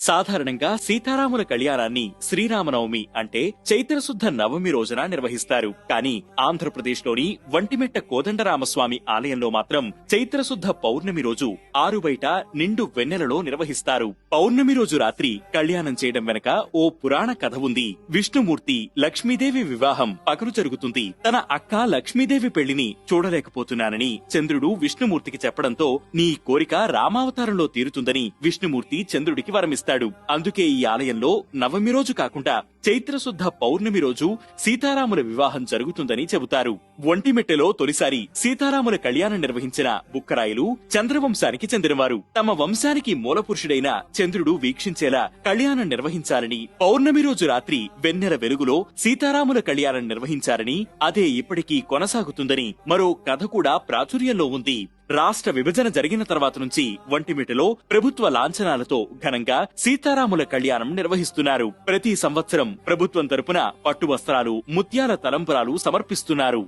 సాధారణంగా సీతారాముల కళ్యాణాన్ని శ్రీరామనవమి అంటే చైత్రశుద్ధ నవమి రోజున నిర్వహిస్తారు. కానీ ఆంధ్రప్రదేశ్లోని వంటిమెట్ట కోదండరామస్వామి ఆలయంలో మాత్రం చైత్రశుద్ధ పౌర్ణమి రోజు ఆరు బయట నిండు వెన్నెలలో నిర్వహిస్తారు. పౌర్ణమి రోజు రాత్రి కళ్యాణం చేయడం వెనక ఓ పురాణ కథ ఉంది. విష్ణుమూర్తి లక్ష్మీదేవి వివాహం పగలు జరుగుతుంది. తన అక్క లక్ష్మీదేవి పెళ్ళిని చూడలేకపోతున్నానని చంద్రుడు విష్ణుమూర్తికి చెప్పడంతో నీ కోరిక రామావతారంలో తీరుతుందని విష్ణుమూర్తి చంద్రుడికి చేస్తాడు. అందుకే ఈ ఆలయంలో నవమి రోజు కాకుండా చైత్రశుద్ధ పౌర్ణమి రోజు సీతారాముల వివాహం జరుగుతుందని చెబుతారు. ఒంటిమెట్టెలో తొలిసారి సీతారాముల కళ్యాణం నిర్వహించిన బుక్కరాయలు చంద్రవంశానికి చెందినవారు. తమ వంశానికి మూలపురుషుడైన చంద్రుడు వీక్షించేలా కళ్యాణం నిర్వహించాలని పౌర్ణమి రోజు రాత్రి వెన్నెల వెలుగులో సీతారాముల కళ్యాణం నిర్వహించారని అదే ఇప్పటికీ కొనసాగుతుందని మరో కథ కూడా ప్రాచుర్యంలో ఉంది. రాష్ట్ర విభజన జరిగిన తర్వాత నుంచి వంటిమిటలో ప్రభుత్వ లాంఛనాలతో ఘనంగా సీతారాముల కళ్యాణం నిర్వహిస్తున్నారు. ప్రతి సంవత్సరం ప్రభుత్వం తరపున పట్టు వస్త్రాలు ముత్యాల తలంపురాలు సమర్పిస్తున్నారు.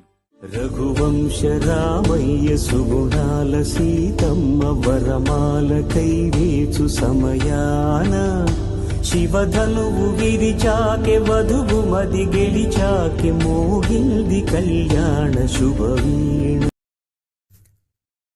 రఘువంశ రామయ్య సుగుణాల సీతమ్మ వరమాల కైవేచు సమయాన. శివధనువు విరిచాకె వధువు మది గెలిచాకె మోగిల్ది కళ్యాణ శుభవీణ.